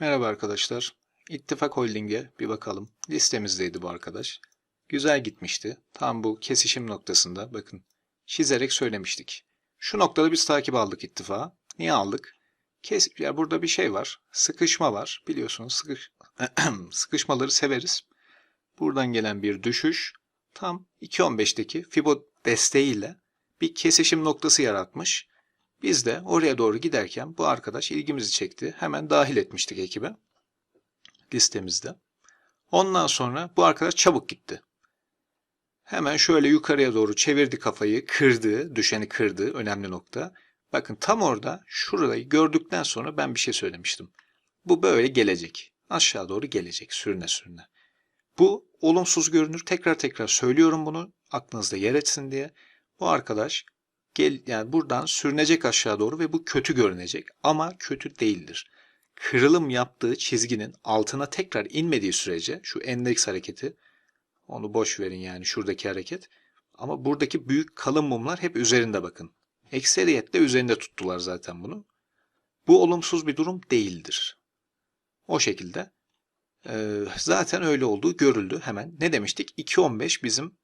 Merhaba arkadaşlar. İttifak Holding'e bir bakalım. Listemizdeydi bu arkadaş. Güzel gitmişti. Tam bu kesişim noktasında bakın çizerek söylemiştik. Şu noktada biz takip aldık ittifağı. Niye aldık? Kes, ya burada bir şey var. Sıkışma var. Biliyorsunuz sıkış, sıkışmaları severiz. Buradan gelen bir düşüş tam 2.15'teki Fibo desteğiyle bir kesişim noktası yaratmış. Biz de oraya doğru giderken bu arkadaş ilgimizi çekti. Hemen dahil etmiştik ekibe listemizde. Ondan sonra bu arkadaş çabuk gitti. Hemen şöyle yukarıya doğru çevirdi kafayı, kırdı, düşeni kırdı, önemli nokta. Bakın tam orada şurayı gördükten sonra ben bir şey söylemiştim. Bu böyle gelecek. Aşağı doğru gelecek sürüne sürüne. Bu olumsuz görünür. Tekrar tekrar söylüyorum bunu aklınızda yer etsin diye. Bu arkadaş gel yani buradan sürünecek aşağı doğru ve bu kötü görünecek ama kötü değildir. Kırılım yaptığı çizginin altına tekrar inmediği sürece şu endeks hareketi onu boş verin yani şuradaki hareket. Ama buradaki büyük kalın mumlar hep üzerinde bakın. Ekseriyetle üzerinde tuttular zaten bunu. Bu olumsuz bir durum değildir. O şekilde e, zaten öyle olduğu görüldü hemen. Ne demiştik? 2.15 bizim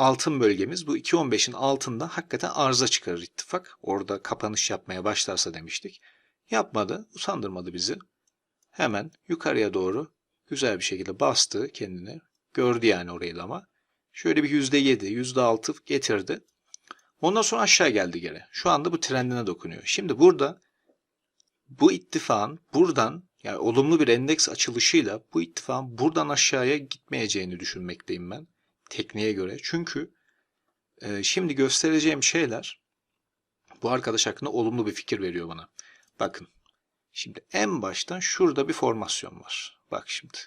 altın bölgemiz. Bu 2.15'in altında hakikaten arıza çıkarır ittifak. Orada kapanış yapmaya başlarsa demiştik. Yapmadı, usandırmadı bizi. Hemen yukarıya doğru güzel bir şekilde bastı kendini. Gördü yani orayı da ama. Şöyle bir %7, %6 getirdi. Ondan sonra aşağı geldi geri. Şu anda bu trendine dokunuyor. Şimdi burada bu ittifakın buradan yani olumlu bir endeks açılışıyla bu ittifakın buradan aşağıya gitmeyeceğini düşünmekteyim ben. Tekniğe göre. Çünkü e, şimdi göstereceğim şeyler bu arkadaş hakkında olumlu bir fikir veriyor bana. Bakın. Şimdi en baştan şurada bir formasyon var. Bak şimdi.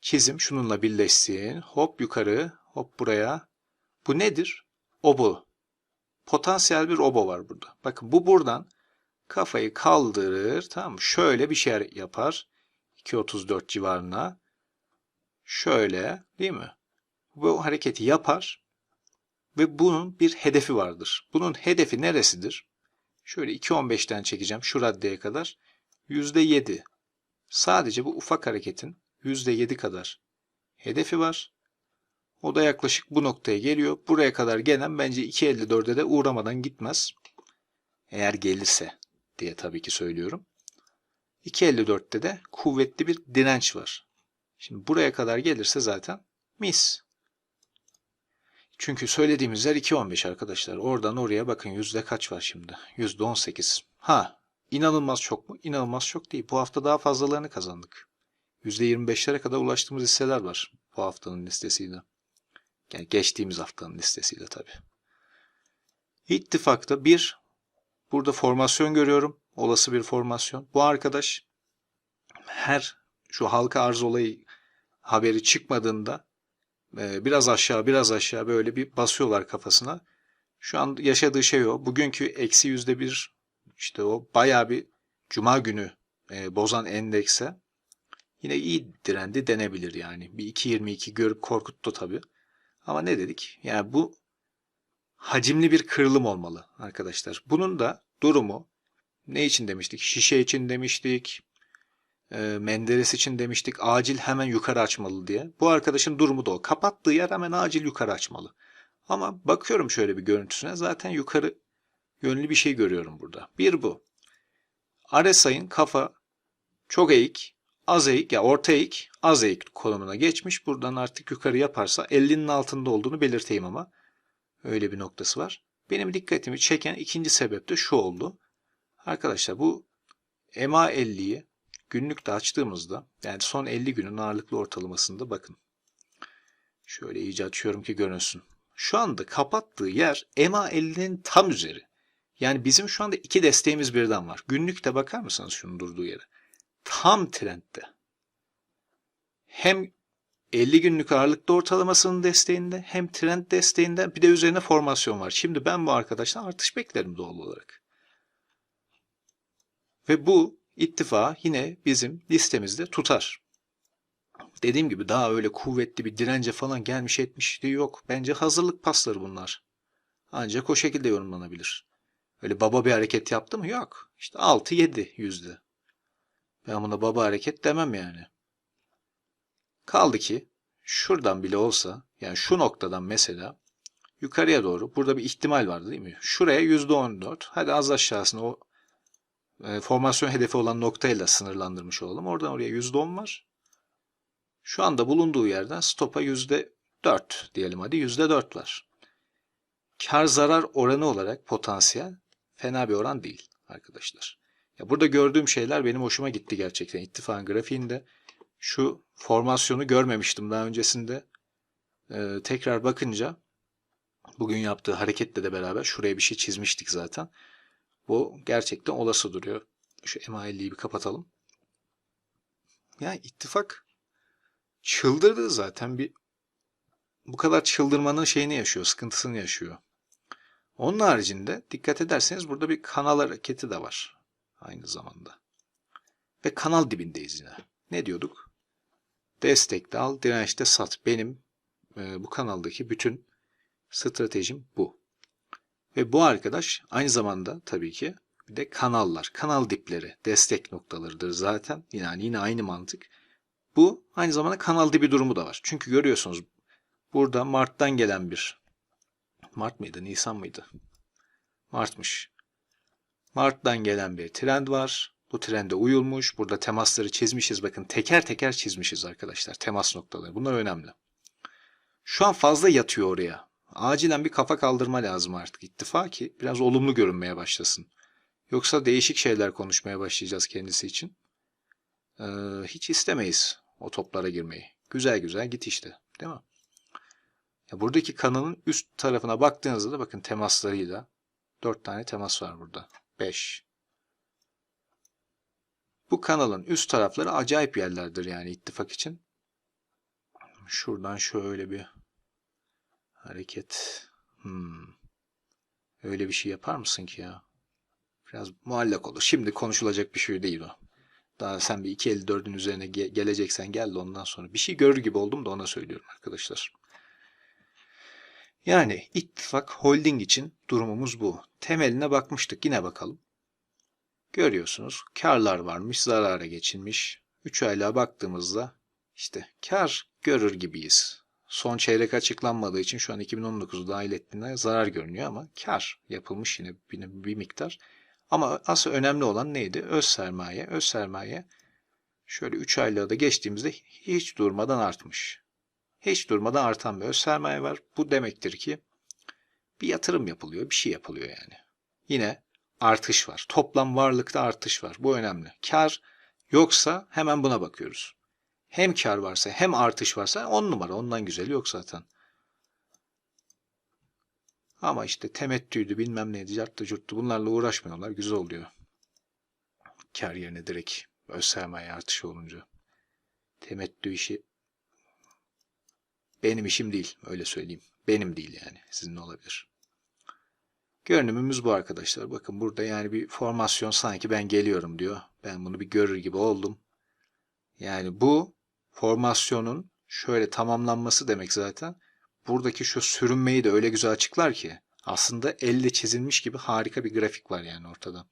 Çizim şununla birleşsin. Hop yukarı. Hop buraya. Bu nedir? Obo. Potansiyel bir obo var burada. Bakın bu buradan kafayı kaldırır. Tamam mı? Şöyle bir şey yapar. 2.34 civarına. Şöyle değil mi? Bu hareketi yapar. Ve bunun bir hedefi vardır. Bunun hedefi neresidir? Şöyle 2.15'ten çekeceğim şu raddeye kadar. %7. Sadece bu ufak hareketin %7 kadar hedefi var. O da yaklaşık bu noktaya geliyor. Buraya kadar gelen bence 2.54'e de uğramadan gitmez. Eğer gelirse diye tabii ki söylüyorum. 2.54'te de kuvvetli bir direnç var. Şimdi buraya kadar gelirse zaten mis. Çünkü söylediğimiz yer 2.15 arkadaşlar. Oradan oraya bakın yüzde kaç var şimdi? Yüzde 18. Ha inanılmaz çok mu? İnanılmaz çok değil. Bu hafta daha fazlalarını kazandık. Yüzde 25'lere kadar ulaştığımız hisseler var bu haftanın listesiyle. Yani geçtiğimiz haftanın listesiyle tabi. İttifakta bir burada formasyon görüyorum. Olası bir formasyon. Bu arkadaş her şu halka arz olayı haberi çıkmadığında biraz aşağı biraz aşağı böyle bir basıyorlar kafasına. Şu an yaşadığı şey o. Bugünkü eksi yüzde bir işte o bayağı bir cuma günü e, bozan endekse yine iyi direndi denebilir yani. Bir 2.22 görüp korkuttu tabii. Ama ne dedik? Yani bu hacimli bir kırılım olmalı arkadaşlar. Bunun da durumu ne için demiştik? Şişe için demiştik. E, Menderes için demiştik. Acil hemen yukarı açmalı diye. Bu arkadaşın durumu da o. Kapattığı yer hemen acil yukarı açmalı. Ama bakıyorum şöyle bir görüntüsüne. Zaten yukarı yönlü bir şey görüyorum burada. Bir bu. RSI'ın kafa çok eğik, az eğik ya orta eğik, az eğik konumuna geçmiş. Buradan artık yukarı yaparsa 50'nin altında olduğunu belirteyim ama. Öyle bir noktası var. Benim dikkatimi çeken ikinci sebep de şu oldu. Arkadaşlar bu MA 50'yi günlükte açtığımızda yani son 50 günün ağırlıklı ortalamasında bakın. Şöyle iyice açıyorum ki görünsün. Şu anda kapattığı yer MA 50'nin tam üzeri. Yani bizim şu anda iki desteğimiz birden var. Günlükte bakar mısınız şunun durduğu yere? Tam trendde. Hem 50 günlük ağırlıklı ortalamasının desteğinde hem trend desteğinde bir de üzerine formasyon var. Şimdi ben bu arkadaştan artış beklerim doğal olarak. Ve bu ittifa yine bizim listemizde tutar. Dediğim gibi daha öyle kuvvetli bir dirence falan gelmiş etmişliği yok. Bence hazırlık pasları bunlar. Ancak o şekilde yorumlanabilir. Öyle baba bir hareket yaptı mı? Yok. İşte 6-7 yüzde. Ben buna baba hareket demem yani. Kaldı ki şuradan bile olsa yani şu noktadan mesela yukarıya doğru burada bir ihtimal var değil mi? Şuraya %14 hadi az aşağısına o e, formasyon hedefi olan noktayla sınırlandırmış olalım. Oradan oraya %10 var. Şu anda bulunduğu yerden stopa %4 diyelim hadi %4 var. Kar zarar oranı olarak potansiyel fena bir oran değil arkadaşlar. Ya burada gördüğüm şeyler benim hoşuma gitti gerçekten. İttifakın grafiğinde şu formasyonu görmemiştim daha öncesinde. Ee, tekrar bakınca bugün yaptığı hareketle de beraber şuraya bir şey çizmiştik zaten. Bu gerçekten olası duruyor. Şu MA50'yi bir kapatalım. Yani ittifak çıldırdı zaten bir bu kadar çıldırmanın şeyini yaşıyor, sıkıntısını yaşıyor. Onun haricinde dikkat ederseniz burada bir kanal hareketi de var aynı zamanda. Ve kanal dibindeyiz yine. Ne diyorduk? Destekte al, dirençte sat. Benim e, bu kanaldaki bütün stratejim bu. Ve bu arkadaş aynı zamanda tabii ki bir de kanallar, kanal dipleri, destek noktalarıdır zaten. Yani yine aynı mantık. Bu aynı zamanda kanal dibi durumu da var. Çünkü görüyorsunuz burada Mart'tan gelen bir Mart mıydı, Nisan mıydı? Mart'mış. Mart'tan gelen bir trend var. Bu trende uyulmuş. Burada temasları çizmişiz. Bakın teker teker çizmişiz arkadaşlar. Temas noktaları. Bunlar önemli. Şu an fazla yatıyor oraya. Acilen bir kafa kaldırma lazım artık ittifak ki biraz olumlu görünmeye başlasın. Yoksa değişik şeyler konuşmaya başlayacağız kendisi için. Ee, hiç istemeyiz o toplara girmeyi. Güzel güzel git işte. Değil mi? Ya buradaki kanalın üst tarafına baktığınızda da bakın temaslarıyla 4 tane temas var burada. 5. Bu kanalın üst tarafları acayip yerlerdir yani ittifak için. Şuradan şöyle bir hareket. Hmm. Öyle bir şey yapar mısın ki ya? Biraz muallak olur. Şimdi konuşulacak bir şey değil o. Daha sen bir 2.54'ün üzerine ge- geleceksen gel de ondan sonra. Bir şey görür gibi oldum da ona söylüyorum arkadaşlar. Yani ittifak holding için durumumuz bu. Temeline bakmıştık yine bakalım. Görüyorsunuz karlar varmış, zarara geçilmiş. 3 aylığa baktığımızda işte kar görür gibiyiz. Son çeyrek açıklanmadığı için şu an 2019'u dahil ettiğinde zarar görünüyor ama kar yapılmış yine bir, miktar. Ama asıl önemli olan neydi? Öz sermaye. Öz sermaye şöyle 3 aylığa da geçtiğimizde hiç durmadan artmış. Hiç durmadan artan bir öz sermaye var. Bu demektir ki bir yatırım yapılıyor, bir şey yapılıyor yani. Yine artış var. Toplam varlıkta artış var. Bu önemli. Kar yoksa hemen buna bakıyoruz. Hem kar varsa hem artış varsa on numara. Ondan güzeli yok zaten. Ama işte temettüydü bilmem neydi carttı curttu bunlarla uğraşmıyorlar. Güzel oluyor. Kar yerine direkt öz sermaye artışı olunca. Temettü işi benim işim değil öyle söyleyeyim. Benim değil yani sizin olabilir. Görünümümüz bu arkadaşlar. Bakın burada yani bir formasyon sanki ben geliyorum diyor. Ben bunu bir görür gibi oldum. Yani bu formasyonun şöyle tamamlanması demek zaten. Buradaki şu sürünmeyi de öyle güzel açıklar ki. Aslında elle çizilmiş gibi harika bir grafik var yani ortada.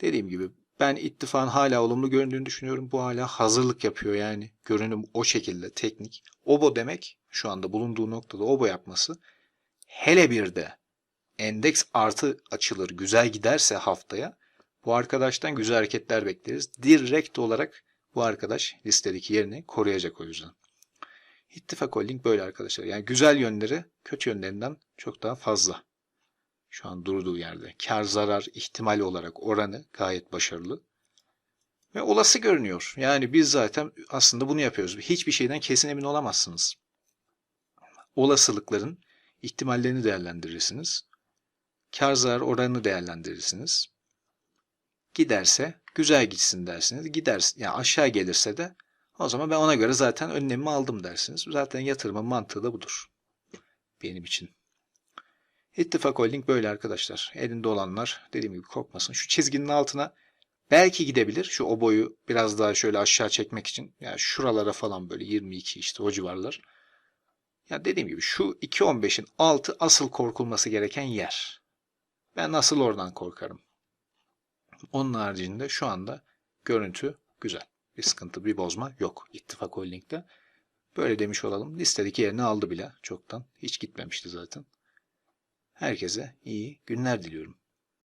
Dediğim gibi ben ittifakın hala olumlu göründüğünü düşünüyorum. Bu hala hazırlık yapıyor yani. Görünüm o şekilde teknik. Obo demek şu anda bulunduğu noktada obo yapması. Hele bir de endeks artı açılır güzel giderse haftaya bu arkadaştan güzel hareketler bekleriz. Direkt olarak bu arkadaş listedeki yerini koruyacak o yüzden. İttifak Holding böyle arkadaşlar. Yani güzel yönleri kötü yönlerinden çok daha fazla. Şu an durduğu yerde. Kar zarar ihtimali olarak oranı gayet başarılı. Ve olası görünüyor. Yani biz zaten aslında bunu yapıyoruz. Hiçbir şeyden kesin emin olamazsınız. Olasılıkların ihtimallerini değerlendirirsiniz. Kar zarar oranını değerlendirirsiniz. Giderse güzel gitsin dersiniz. Gider, yani aşağı gelirse de o zaman ben ona göre zaten önlemimi aldım dersiniz. Zaten yatırımın mantığı da budur. Benim için. İttifak Holding böyle arkadaşlar. Elinde olanlar dediğim gibi korkmasın. Şu çizginin altına belki gidebilir. Şu o boyu biraz daha şöyle aşağı çekmek için. Yani şuralara falan böyle 22 işte o civarlar. Ya dediğim gibi şu 2.15'in altı asıl korkulması gereken yer. Ben nasıl oradan korkarım. Onun haricinde şu anda görüntü güzel. Bir sıkıntı, bir bozma yok İttifak Holding'de. Böyle demiş olalım. Listedeki yerini aldı bile çoktan. Hiç gitmemişti zaten. Herkese iyi günler diliyorum.